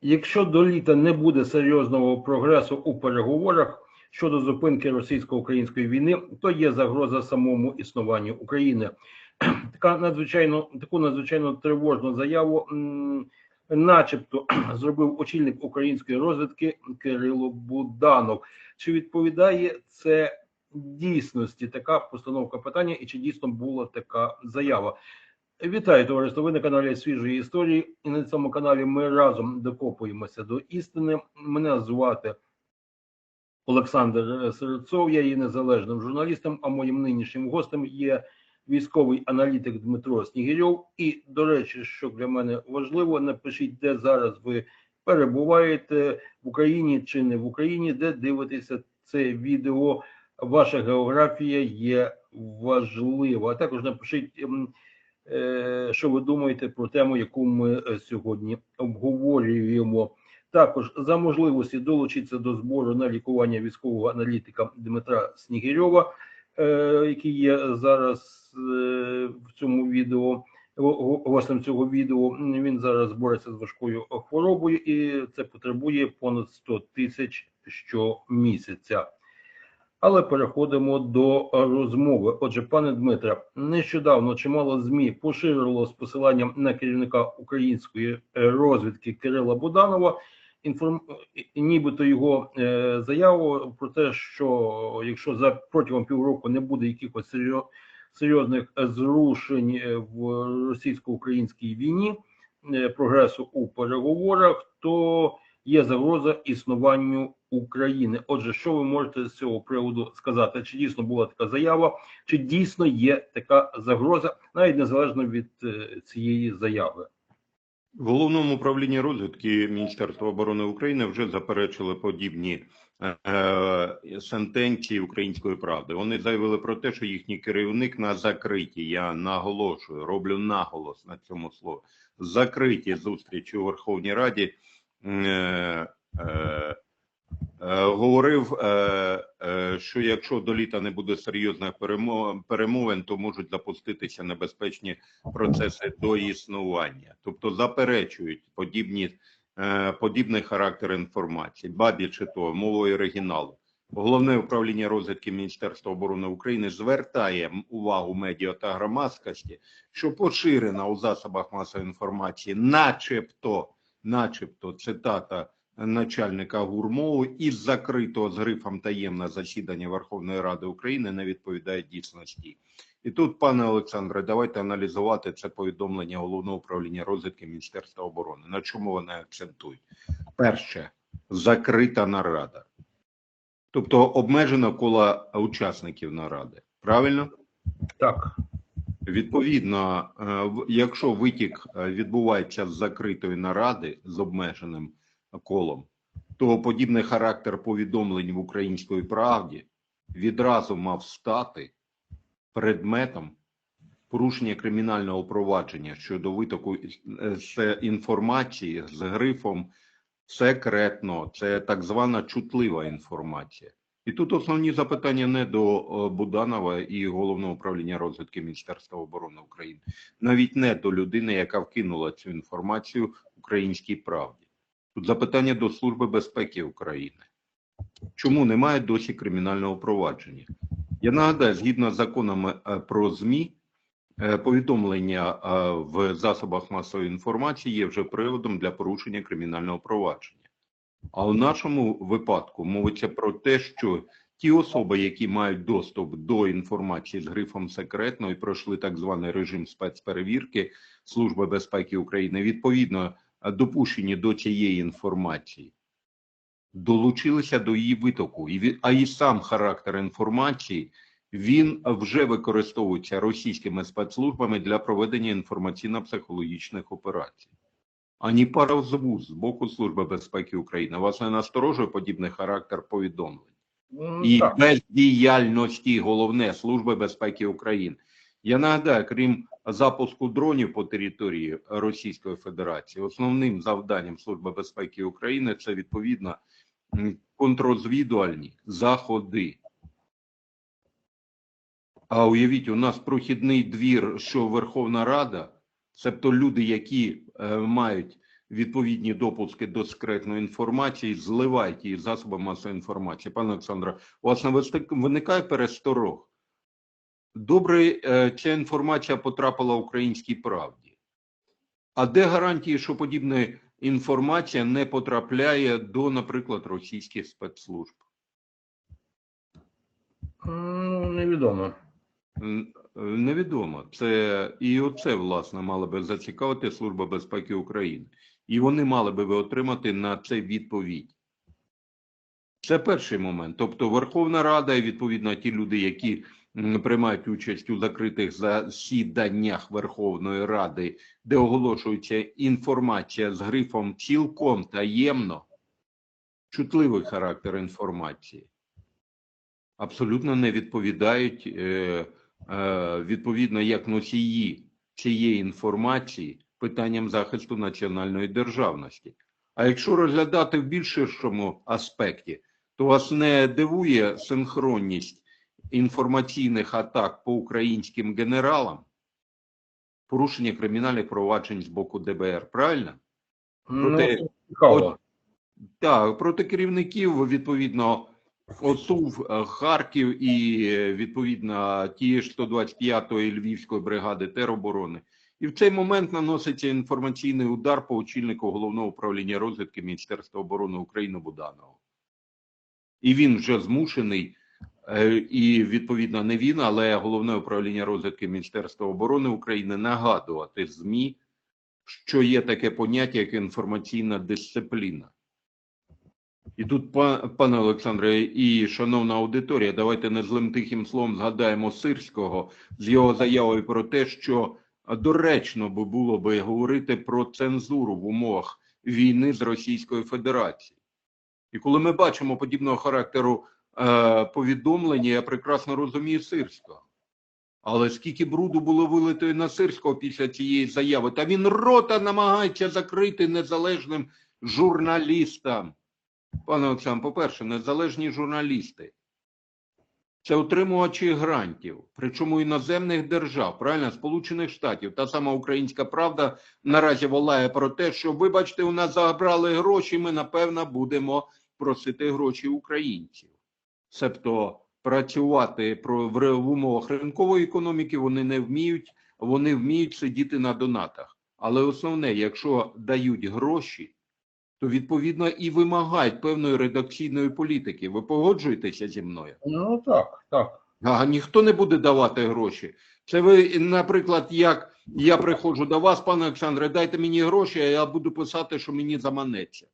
Якщо до літа не буде серйозного прогресу у переговорах щодо зупинки російсько-української війни, то є загроза самому існуванню України. Така надзвичайно таку надзвичайно тривожну заяву, начебто, зробив очільник української розвідки Кирило Буданов. Чи відповідає це дійсності така постановка питання, і чи дійсно була така заява? Вітаю, товариство. Ви на каналі свіжої історії, і на цьому каналі ми разом докопуємося до істини. Мене звати Олександр Серцов, я є незалежним журналістом, а моїм нинішнім гостем є військовий аналітик Дмитро Снігирьов. І, до речі, що для мене важливо, напишіть, де зараз ви перебуваєте в Україні чи не в Україні, де дивитеся це відео. Ваша географія є важлива. А також напишіть. Е, що ви думаєте про тему, яку ми е, сьогодні обговорюємо. Також за можливості долучитися до збору на лікування військового аналітика Дмитра Снігирьова, е, який є зараз в цьому відео. Гостем цього відео він зараз бореться з важкою хворобою, і це потребує понад 100 тисяч щомісяця. Але переходимо до розмови. Отже, пане Дмитре, нещодавно чимало змі поширило з посиланням на керівника української е, розвідки Кирила Буданова. Інформ... нібито його е, заяву про те, що якщо за протягом півроку не буде якихось серйозних е, зрушень е, в російсько-українській війні, е, прогресу у переговорах, то є загроза існуванню України. Отже, що ви можете з цього приводу сказати? Чи дійсно була така заява, чи дійсно є така загроза, навіть незалежно від е, цієї заяви? В головному управлінні розвідки Міністерства оборони України вже заперечили подібні е, сентенції української правди. Вони заявили про те, що їхній керівник на закритій. Я наголошую, роблю наголос на цьому слові. Закриті зустрічі у Верховній Раді. Е, е, Е, говорив, що якщо до літа не буде серйозних перемо- перемовин, то можуть запуститися небезпечні процеси до існування, тобто заперечують подібні подібний характер інформації, ба більше того, мовою оригіналу. Головне управління розвідки Міністерства оборони України звертає увагу медіа та громадськості, що поширена у засобах масової інформації, начебто, начебто, цитата начальника ГУРМОВу із закритого з грифом таємне засідання Верховної Ради України не відповідає дійсності. І тут, пане Олександре, давайте аналізувати це повідомлення головного управління розвідки Міністерства оборони. На чому вони акцентують? Перше, закрита нарада, тобто обмежено коло учасників наради. Правильно? Так, Відповідно, е, якщо витік е, відбувається з закритої наради з обмеженим колом, то подібний характер повідомлень в української правді відразу мав стати предметом порушення кримінального провадження щодо витоку е, з інформації з грифом секретно. Це так звана чутлива інформація. І тут основні запитання не до е, Буданова і головного управління розвідки Міністерства оборони України, навіть не до людини, яка вкинула цю інформацію українській правді. Тут запитання до Служби безпеки України. Чому немає досі кримінального провадження? Я нагадаю, згідно з законами е, про ЗМІ, е, повідомлення в засобах масової інформації є вже приводом для порушення кримінального провадження. А у нашому випадку мовиться про те, що ті особи, які мають доступ до інформації з грифом секретно і пройшли так званий режим спецперевірки Служби безпеки України, відповідно е, допущені до цієї інформації, долучилися до її витоку. А і сам характер інформації він вже використовується російськими спецслужбами для проведення інформаційно-психологічних операцій. Ані пара з боку Служби безпеки України. Вас не насторожує подібний характер повідомлень і так. бездіяльності головне Служби безпеки України. Я нагадаю, крім запуску дронів по території Російської Федерації, основним завданням Служби безпеки України це відповідно м, контррозвідувальні заходи. А уявіть, у нас прохідний двір, що Верховна Рада, себто люди, які мають відповідні допуски до секретної інформації, зливають її засобами масової інформації. Пане Олександре, у вас не виникає пересторог? Добре, е, ця інформація потрапила українській правді. А де гарантії, що подібна інформація не потрапляє до, наприклад, російських спецслужб? Ну, невідомо. Е, Невідомо. Це і оце, власне, мала би зацікавити Служба безпеки України. І вони мали би ви отримати на це відповідь. Це перший момент. Тобто Верховна Рада і відповідно ті люди, які приймають участь у закритих засіданнях Верховної Ради, де оголошується інформація з грифом цілком таємно, чутливий характер інформації, абсолютно не відповідають е, відповідно як носії цієї інформації питанням захисту національної державності. А якщо розглядати в більш ширшому аспекті, то вас не дивує синхронність інформаційних атак по українським генералам, порушення кримінальних проваджень з боку ДБР, правильно? Проте- Ну, цікаво. Так, проти керівників відповідно ОСУВ е, Харків і е, відповідно тієї ж 125-ї Львівської бригади тероборони. І в цей момент наноситься інформаційний удар по очільнику головного управління розвідки Міністерства оборони України Буданову. І він вже змушений, е, і відповідно не він, але головне управління розвідки Міністерства оборони України нагадувати ЗМІ, що є таке поняття, як інформаційна дисципліна. І тут, пане Олександре, і шановна аудиторія, давайте не злим тихим словом згадаємо Сирського з його заявою про те, що доречно би було би говорити про цензуру в умовах війни з Російською Федерацією. І коли ми бачимо подібного характеру е, повідомлення, я прекрасно розумію Сирського. Але скільки бруду було вилито на Сирського після цієї заяви, та він рота намагається закрити незалежним журналістам. Пане Олександр, по-перше, незалежні журналісти. Це отримувачі грантів, причому іноземних держав, правильно, Сполучених Штатів. Та сама українська правда наразі волає про те, що, вибачте, у нас забрали гроші, ми напевно будемо просити гроші українців. Себто працювати в умовах ринкової економіки вони не вміють, вони вміють сидіти на донатах. Але основне, якщо дають гроші, то відповідно і вимагають певної редакційної політики. Ви погоджуєтеся зі мною? Ну так, так. А ніхто не буде давати гроші. Це ви, наприклад, як я приходжу до вас, пане Олександре, дайте мені гроші, а я буду писати, що мені заманеться.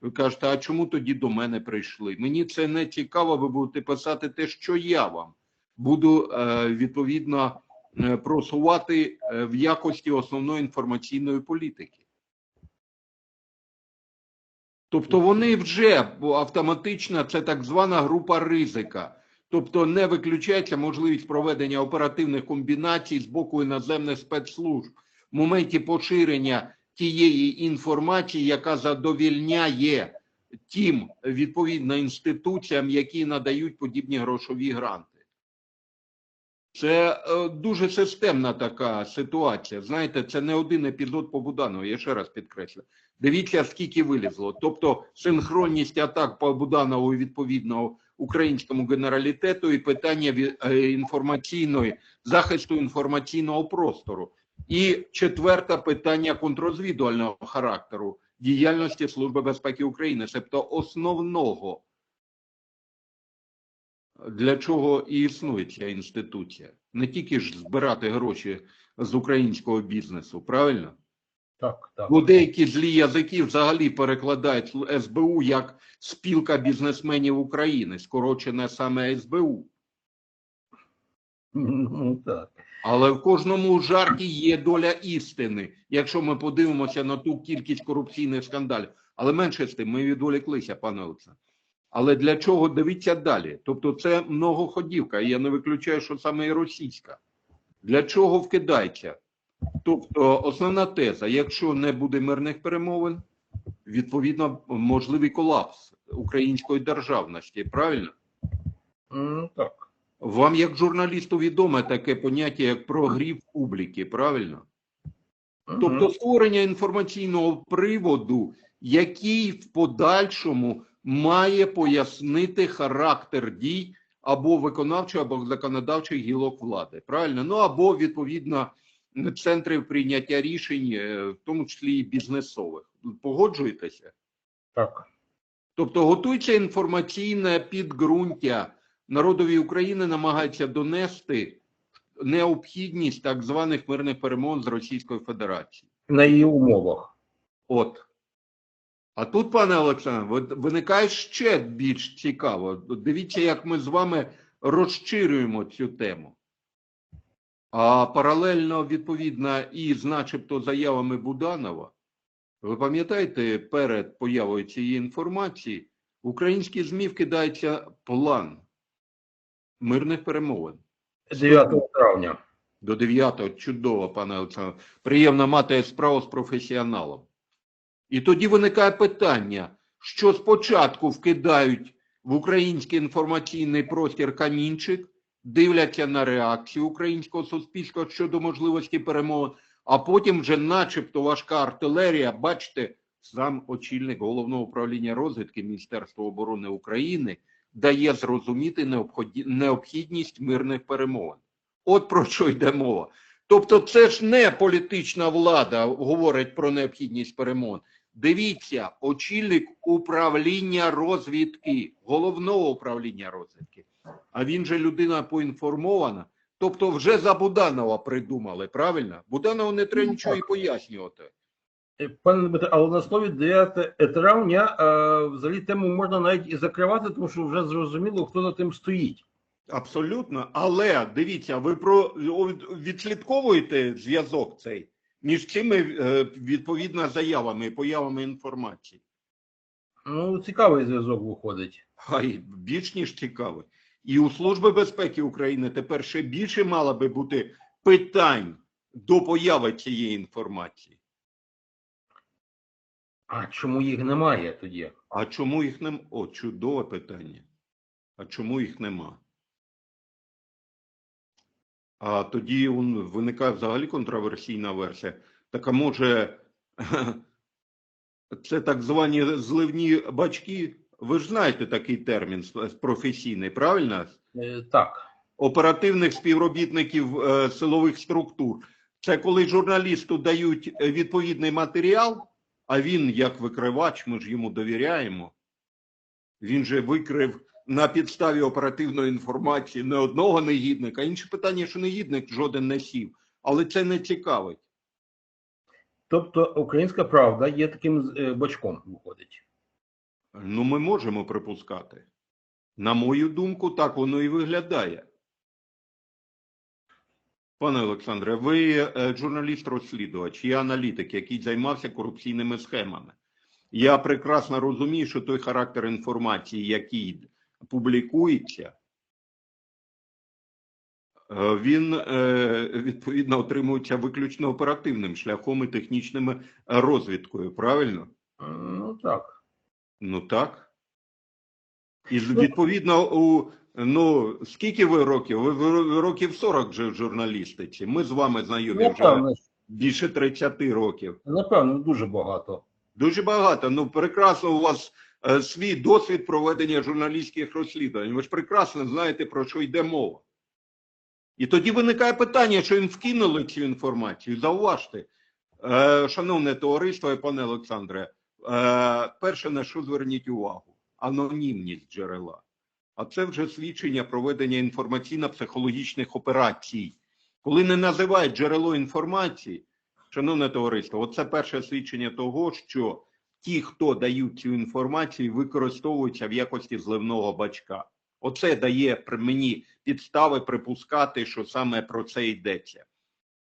Ви кажете, а чому тоді до мене прийшли? Мені це не цікаво, ви будете писати те, що я вам буду е, відповідно е, просувати е, в якості основної інформаційної політики. Тобто вони вже автоматично це так звана група ризика. Тобто не виключається можливість проведення оперативних комбінацій з боку іноземних спецслужб в моменті поширення тієї інформації, яка задовільняє тим відповідно інституціям, які надають подібні грошові гранти. Це е, дуже системна така ситуація. Знаєте, це не один епізод по Буданову, я ще раз підкреслю. Дивіться, скільки вилізло. Тобто синхронність атак по Буданову відповідно українському генералітету і питання е, інформаційної захисту інформаційного простору. І четверте питання контррозвідувального характеру діяльності Служби безпеки України, тобто основного, для чого і існує ця інституція. Не тільки ж збирати гроші з українського бізнесу, правильно? Так, так. Бо деякі злі язики взагалі перекладають СБУ як спілка бізнесменів України, скорочене саме СБУ. Ну так. Але в кожному жарті є доля істини, якщо ми подивимося на ту кількість корупційних скандалів. Але менше з тим, ми відволіклися, пане Олександр. Але для чого дивіться далі? Тобто, це многоходівка. і Я не виключаю, що саме і російська. Для чого вкидається? Тобто, основна теза: якщо не буде мирних перемовин, відповідно можливий колапс української державності. Правильно? Ну так. Вам, як журналісту, відоме таке поняття, як прогрів публіки, правильно? Тобто створення інформаційного приводу, який в подальшому має пояснити характер дій або виконавчої, або законодавчих гілок влади. Правильно? Ну або відповідно центрів прийняття рішень, е, в тому числі і бізнесових. Погоджуєтеся? так. Тобто готується інформаційне підґрунтя. Народові України намагається донести необхідність так званих мирних перемовин з Російською Федерацією. На її умовах. От. А тут, пане Олександр, ви- виникає ще більш цікаво. Дивіться, як ми з вами розширюємо цю тему. А паралельно, відповідно, і з начебто заявами Буданова, ви пам'ятаєте, перед появою цієї інформації українські ЗМІ вкидається план мирних перемовин. 9 травня. До 9-го чудово, пане Олександр. Приємно мати справу з професіоналом. І тоді виникає питання, що спочатку вкидають в український інформаційний простір камінчик, дивляться на реакцію українського суспільства щодо можливості перемовин, а потім вже начебто важка артилерія, бачите, сам очільник головного управління розвідки Міністерства оборони України дає зрозуміти необхідність мирних перемовин. От про що йде мова. Тобто, це ж не політична влада говорить про необхідність перемовин. Дивіться, очільник управління розвідки, головного управління розвідки. А він же людина поінформована. Тобто, вже за Буданова придумали, правильно? Буданову не треба Ну, нічого і пояснювати. Е, Пане Дмитре, але на слові 9 травня е, взагалі тему можна навіть і закривати, тому що вже зрозуміло, хто за тим стоїть. Абсолютно, але дивіться, ви про відслідковуєте зв'язок цей між цими е, відповідно заявами і появами інформації. Ну, цікавий зв'язок виходить. Хай більш ніж цікавий. І у Служби безпеки України тепер ще більше мало би бути питань до появи цієї інформації. А чому їх немає тоді? А чому їх нема? О, чудове питання. А чому їх нема? А тоді он, виникає взагалі контроверсійна версія. Так а може це так звані зливні бачки? Ви ж знаєте такий термін професійний, правильно? Е, Так. Оперативних співробітників е, силових структур. Це коли журналісту дають відповідний матеріал, а він, як викривач, ми ж йому довіряємо. Він же викрив на підставі оперативної інформації не одного негідника. Інше питання, що негідник жоден не сів, але це не цікавить. Тобто українська правда є таким е, бачком, виходить. Ну, ми можемо припускати. На мою думку, так воно і виглядає. Пане Олександре, ви е, журналіст-розслідувач, я аналітик, який займався корупційними схемами. Я прекрасно розумію, що той характер інформації, який публікується, е, він е, відповідно отримується виключно оперативним шляхом і технічними розвідкою. Правильно? Ну так. Ну так. І відповідно, у ну скільки ви років? Ви, років 40 вже в журналістиці. Ми з вами знайомі вже Напевно, більше 30 років. напевно, дуже багато. Дуже багато. Ну прекрасно у вас е, свій досвід проведення журналістських розслідувань. Ви ж прекрасно знаєте, про що йде мова. І тоді виникає питання, що їм вкинули цю інформацію. Зауважте, е, шановне товариство і пане Олександре, е, перше, на що зверніть увагу, анонімність джерела. А це вже свідчення проведення інформаційно-психологічних операцій. Коли не називають джерело інформації, шановне товариство, оце перше свідчення того, що ті, хто дають цю інформацію, використовуються в якості зливного бачка. Оце дає мені підстави припускати, що саме про це йдеться.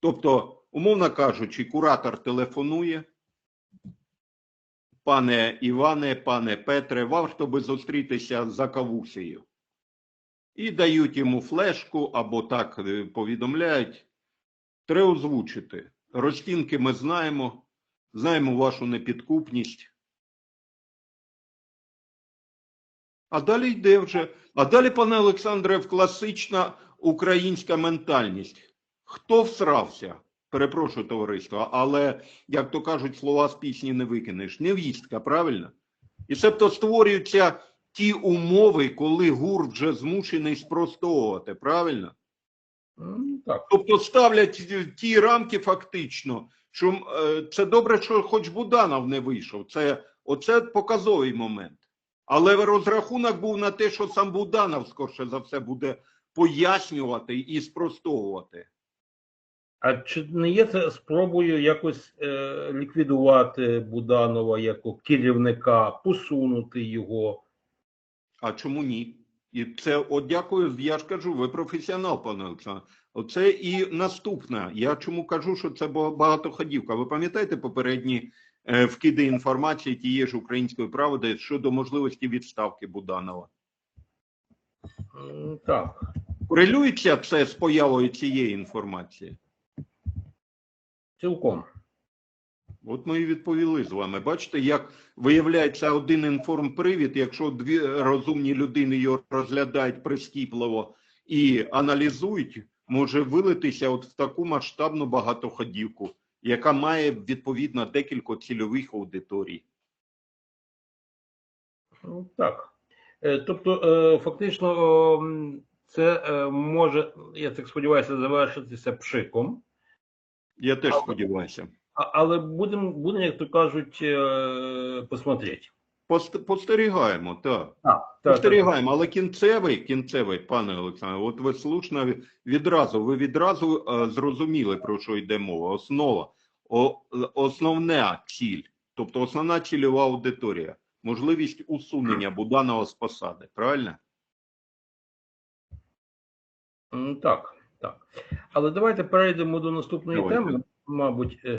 Тобто, умовно кажучи, куратор телефонує, пане Іване, пане Петре, варто би зустрітися за кавусею. І дають йому флешку або так е, повідомляють. Треба озвучити. Розцінки ми знаємо, знаємо вашу непідкупність. А далі йде вже. А далі, пане Олександре, в класична українська ментальність. Хто всрався? Перепрошую, товариство, але, як то кажуть, слова з пісні не викинеш. Невістка, правильно? І себто створюються ті умови, коли ГУР вже змушений спростовувати, правильно? М, Так. Тобто ставлять ті рамки фактично, що е, це добре, що хоч Буданов не вийшов. Це оце показовий момент. Але розрахунок був на те, що сам Буданов, скорше за все, буде пояснювати і спростовувати. А чи не є це спробою якось е, ліквідувати Буданова як керівника, посунути його? А чому ні? І це, от дякую, я ж кажу, ви професіонал, пане Олександр. Оце і наступне. Я чому кажу, що це ба- багатоходівка. Ви пам'ятаєте попередні е, вкиди інформації тієї ж української правди щодо можливості відставки Буданова? Так. Корелюється це з появою цієї інформації? Цілком. От ми і відповіли з вами. Бачите, як виявляється один інформпривід, якщо дві розумні людини його розглядають прискіпливо і аналізують, може вилитися от в таку масштабну багатоходівку, яка має відповідно декілька цільових аудиторій. Ну, Так. Е, Тобто, е, фактично, це е, може, я так сподіваюся, завершитися пшиком. Я теж сподіваюся. Але будемо, будем, як то кажуть, е, Постерігаємо, так. Так, так, Спостерігаємо, але кінцевий, кінцевий, пане Олександре, от ви слушно відразу, ви відразу е, зрозуміли, про що йде мова. Основа, о, основна ціль, тобто основна цільова аудиторія, можливість усунення Буданова з посади, правильно? Так, так. Але давайте перейдемо до наступної Давайте. теми, мабуть, е,